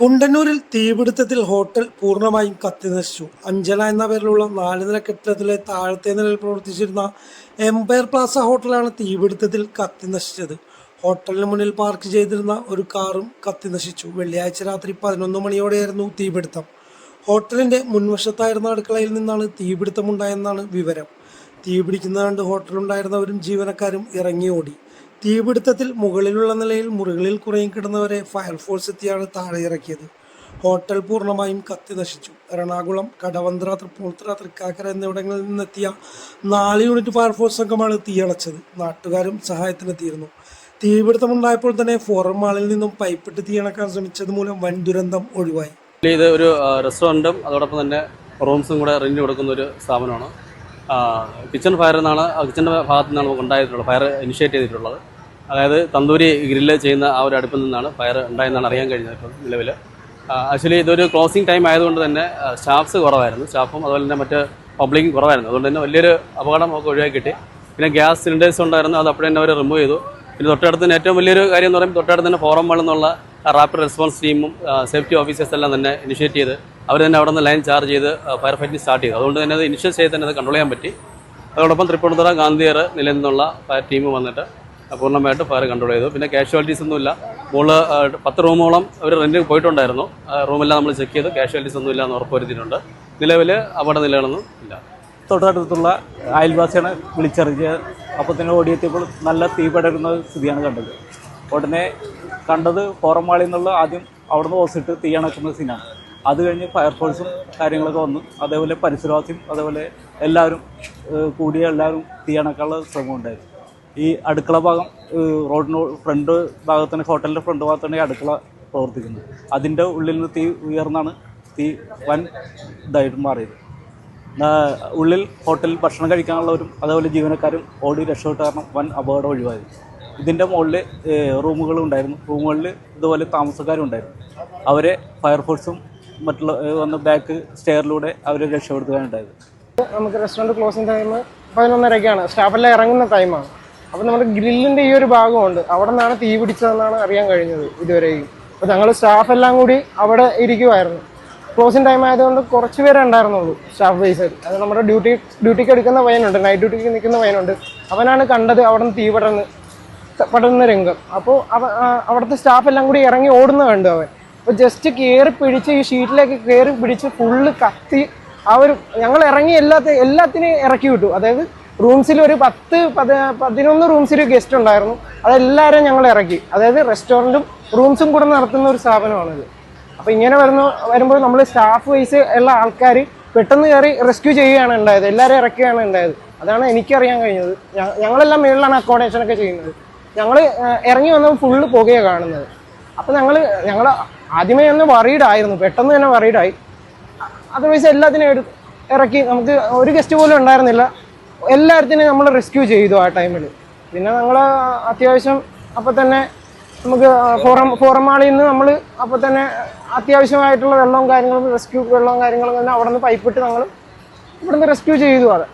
കുണ്ടന്നൂരിൽ തീപിടുത്തത്തിൽ hotel പൂർണമായും കത്തിനശിച്ചു. അഞ്ചല എന്ന പേരിലുള്ള നാല് നില കെട്ടിടത്തിലെ താഴത്തെ നിലയിൽ പ്രവർത്തിച്ചിരുന്ന എംപയർ പ്ലാസ ഹോട്ടലാണ് തീപിടുത്തത്തിൽ കത്തിനശിച്ചത്. ഹോട്ടലിന് മുന്നിൽ പാർക്ക് ചെയ്തിരുന്ന ഒരു കാറും കത്തിനശിച്ചു. വെള്ളിയാഴ്ച രാത്രി പതിനൊന്ന് മണിയോടെയായിരുന്നു തീപിടുത്തം. ഹോട്ടലിന്റെ മുൻവശത്തായിരുന്ന അടുക്കളയിൽ നിന്നാണ് തീപിടുത്തമുണ്ടായെന്നാണ് വിവരം. തീപിടിക്കുന്നത് കണ്ട് ഹോട്ടലുണ്ടായിരുന്നവരും ജീവനക്കാരും ഇറങ്ങി ഓടി തീപിടുത്തത്തിൽ മുകളിലുള്ള നിലയിൽ മുറികളിൽ കുറയും കിടന്നവരെ ഫയർഫോഴ്സ് എത്തിയാണ് താഴെ ഇറക്കിയത്. ഹോട്ടൽ പൂർണമായും കത്തി നശിച്ചു. എറണാകുളം കടവന്ത്ര തൃപ്പൂണിത്തുറ തൃക്കാക്കര എന്നിവിടങ്ങളിൽ നിന്നെത്തിയ നാല് യൂണിറ്റ് ഫയർഫോഴ്സ് സംഘമാണ് തീയണച്ചത്. നാട്ടുകാരും സഹായത്തിനെത്തിയിരുന്നു. തീപിടുത്തമുണ്ടായപ്പോൾ തന്നെ ഫോറം മാളിൽ നിന്നും പൈപ്പിട്ട് തീയണക്കാൻ ശ്രമിച്ചത് മൂലം വൻ ദുരന്തം ഒഴിവായി. ഇത് ഒരു റെസ്റ്റോറന്റും അതോടൊപ്പം തന്നെ റൂംസും കൂടെ റെന്റ് കൊടുക്കുന്ന ഒരു സ്ഥാപനമാണ്. കിച്ചൺ ഫയർ എന്നാണ് കിച്ചന്റെ ഭാഗത്തു നിന്നാണ് നമുക്ക് ഉണ്ടായിട്ടുള്ളത് ഫയർ ഇനിഷ്യേറ്റ് ചെയ്തിട്ടുള്ളത്. അതായത് തന്തൂരി ഗ്രില്ല് ചെയ്യുന്ന ആ ഒരു അടുപ്പിൽ നിന്നാണ് ഫയർ ഉണ്ടായെന്നാണ് അറിയാൻ കഴിഞ്ഞത് ഇപ്പം നിലവിൽ ആക്ച്വലി ഇതൊരു ക്ലോസിംഗ് ടൈം ആയതുകൊണ്ട് തന്നെ സ്റ്റാഫ്സ് കുറവായിരുന്നു. സ്റ്റാഫും അതുപോലെ തന്നെ മറ്റ് പബ്ലിക്കും കുറവായിരുന്നു. അതുകൊണ്ട് തന്നെ വലിയൊരു അപകടം നമുക്ക് ഒഴിവാക്കി കിട്ടി. പിന്നെ ഗ്യാസ് സിലിണ്ടേഴ്സ് ഉണ്ടായിരുന്നു അത് അപ്പോഴേ തന്നെ അവർ റിമൂവ് ചെയ്തു. പിന്നെ തൊട്ടടുത്ത് തന്നെ ഏറ്റവും വലിയൊരു കാര്യം എന്ന് പറയുമ്പോൾ തൊട്ടടുത്ത് തന്നെ ഫോറം വേണമെന്നുള്ള റാപ്പിഡ് റെസ്പോൺസ് ടീമും സേഫ്റ്റി ഓഫീസേഴ്സ് എല്ലാം തന്നെ ഇനിഷ്യേറ്റ് ചെയ്ത് അവർ തന്നെ അവിടെ നിന്ന് ലൈൻ ചാർജ് ചെയ്ത് ഫയർ ഫൈറ്റിംഗ് സ്റ്റാർട്ട് ചെയ്തു. അതുകൊണ്ട് തന്നെ അത് ഇനിഷ്യൽ ചെയ്ത് തന്നെ അത് കൺട്രോൾ ചെയ്യാൻ പറ്റി. അതോടൊപ്പം തൃപ്പൂണിത്തുറ ഗാന്ധിയർ നിലയിൽ നിന്നുള്ള ഫയർ ടീം വന്നിട്ട് പൂർണമായിട്ട് ഫയർ കൺട്രോൾ ചെയ്തു. പിന്നെ കാഷ്വാലിറ്റീസ് ഒന്നുമില്ല മുകളിൽ പത്ത് റൂമോളം അവർ റെന്റ് പോയിട്ടുണ്ടായിരുന്നു. റൂമെല്ലാം നമ്മൾ ചെക്ക് ചെയ്തു. കാഷ്വാലിറ്റീസ് ഒന്നും ഇല്ല എന്ന് ഉറപ്പുവരുത്തിയിട്ടുണ്ട് നിലവിൽ അപകട നിലകളൊന്നും ഇല്ല. തൊട്ടടുത്തുള്ള അയൽവാസിയാണ് വിളിച്ചറിഞ്ഞ് അപ്പോൾ തന്നെ ഓടിയെത്തിയപ്പോൾ നല്ല തീ സ്ഥിതിയാണ് കണ്ടത്. ഉടനെ കണ്ടത് ഫോറം മാളിൽ നിന്നുള്ള ആദ്യം അവിടുന്ന് ഓസിട്ട് തീ അണക്കുന്ന സീനാണ് അത് കഴിഞ്ഞ് ഫയർഫോഴ്സും കാര്യങ്ങളൊക്കെ വന്നു. അതേപോലെ പരിസരവാസിയും അതേപോലെ എല്ലാവരും കൂടിയ കൂടി എല്ലാവരും തീ അണക്കാനുള്ള ശ്രമം ഉണ്ടായിരുന്നു ഈ അടുക്കള ഭാഗം റോഡിന് ഫ്രണ്ട് ഭാഗത്തിന് ഹോട്ടലിന്റെ ഫ്രണ്ട് ഭാഗത്താണ് ഈ അടുക്കള പ്രവർത്തിക്കുന്നത് അതിന്റെ ഉള്ളിൽ നിന്ന് തീ ഉയർന്നാണ് തീ വൻ ഇതായിട്ട് മാറിയത്. ഉള്ളിൽ ഹോട്ടലിൽ ഭക്ഷണം കഴിക്കാനുള്ളവരും അതേപോലെ ജീവനക്കാരും ഓടി രക്ഷപ്പെട്ട കാരണം വൻ അപകടം ഒഴിവായി. ഇതിന്റെ മുകളിൽ റൂമുകളും ഉണ്ടായിരുന്നു. റൂമുകളിൽ ഇതുപോലെ താമസക്കാരും ഉണ്ടായിരുന്നു അവരെ ഫയർഫോഴ്സും മറ്റുള്ള വന്ന് ബാക്ക് സ്റ്റെയറിലൂടെ അവരെ രക്ഷപ്പെടുത്തുകയാണുണ്ടായത്. നമുക്ക് റെസ്റ്റോറന്റ് ക്ലോസിങ് ടൈം പതിനൊന്നരക്കാണ്. സ്റ്റാഫെല്ലാം ഇറങ്ങുന്ന ടൈമാണ് അപ്പോൾ നമ്മുടെ ഗ്രില്ലിന്റെ ഈ ഒരു ഭാഗമുണ്ട്. അവിടെ നിന്നാണ് തീ പിടിച്ചതെന്നാണ് അറിയാൻ കഴിഞ്ഞത് ഇതുവരെയും. അപ്പോൾ ഞങ്ങൾ സ്റ്റാഫെല്ലാം കൂടി അവിടെ ഇരിക്കുമായിരുന്നു ക്ലോസിങ് ടൈം ആയതുകൊണ്ട് കുറച്ച് പേരെ ഉണ്ടായിരുന്നുള്ളൂ സ്റ്റാഫ് ബേസിൽ അത് നമ്മുടെ ഡ്യൂട്ടി ഡ്യൂട്ടിക്ക് എടുക്കുന്ന പയ്യനുണ്ട്. നൈറ്റ് ഡ്യൂട്ടിക്ക് നിൽക്കുന്ന പയ്യനുണ്ട്. അവനാണ് കണ്ടത് അവിടെ നിന്ന് തീ പടർന്ന്. പടർന്ന രംഗം. അപ്പോൾ അവ അവിടുത്തെ സ്റ്റാഫ് എല്ലാം കൂടി ഇറങ്ങി ഓടുന്ന കണ്ടു അവൻ. അപ്പോൾ ജസ്റ്റ് കയറി പിടിച്ച് ഈ ഷീറ്റിലേക്ക് കയറി പിടിച്ച് ഫുള്ള് കത്തി ആ ഒരു ഞങ്ങൾ ഇറങ്ങി എല്ലാത്ത എല്ലാത്തിനെയും ഇറക്കി വിട്ടു. അതായത് റൂംസിൽ ഒരു പത്ത് പതി പതിനൊന്ന് റൂംസിൽ ഗസ്റ്റ് ഉണ്ടായിരുന്നു. അതെല്ലാവരും ഞങ്ങൾ ഇറക്കി. അതായത് റെസ്റ്റോറന്റും റൂംസും കൂടെ നടത്തുന്ന ഒരു സ്ഥാപനമാണിത്. അപ്പോൾ ഇങ്ങനെ വരുന്ന വരുമ്പോൾ നമ്മൾ സ്റ്റാഫ് വൈസ് ഉള്ള ആൾക്കാർ പെട്ടെന്ന് കയറി റെസ്ക്യൂ ചെയ്യുകയാണ് ഉണ്ടായത്. എല്ലാവരും ഇറക്കുകയാണ് ഉണ്ടായത്. അതാണ് എനിക്കറിയാൻ കഴിഞ്ഞത്. ഞങ്ങളെല്ലാം മേളിലാണ് അക്കോമഡേഷൻ ഒക്കെ ചെയ്യുന്നത്. ഞങ്ങൾ ഇറങ്ങി വന്നപ്പോൾ ഫുള്ള് പുകയാണ് കാണുന്നത്. അപ്പം ഞങ്ങൾ ഞങ്ങൾ ആദ്യമേ ഒന്ന് വറീഡായിരുന്നു പെട്ടെന്ന് തന്നെ വറീഡായി അതർവൈസ് എല്ലാത്തിനും എടു ഇറക്കി നമുക്ക് ഒരു ഗസ്റ്റ് പോലും ഉണ്ടായിരുന്നില്ല. എല്ലാത്തിനെയും നമ്മൾ റെസ്ക്യൂ ചെയ്തു ആ ടൈമിൽ പിന്നെ ഞങ്ങൾ അത്യാവശ്യം അപ്പം തന്നെ നമുക്ക് ഫോറം ഫോറം മാളിൽ നിന്ന് നമ്മൾ അപ്പം തന്നെ അത്യാവശ്യമായിട്ടുള്ള വെള്ളവും കാര്യങ്ങളും റെസ്ക്യൂ വെള്ളവും കാര്യങ്ങളും തന്നെ അവിടെ നിന്ന് പൈപ്പിട്ട് ഞങ്ങൾ ഇവിടുന്ന് റെസ്ക്യൂ ചെയ്തു അത്.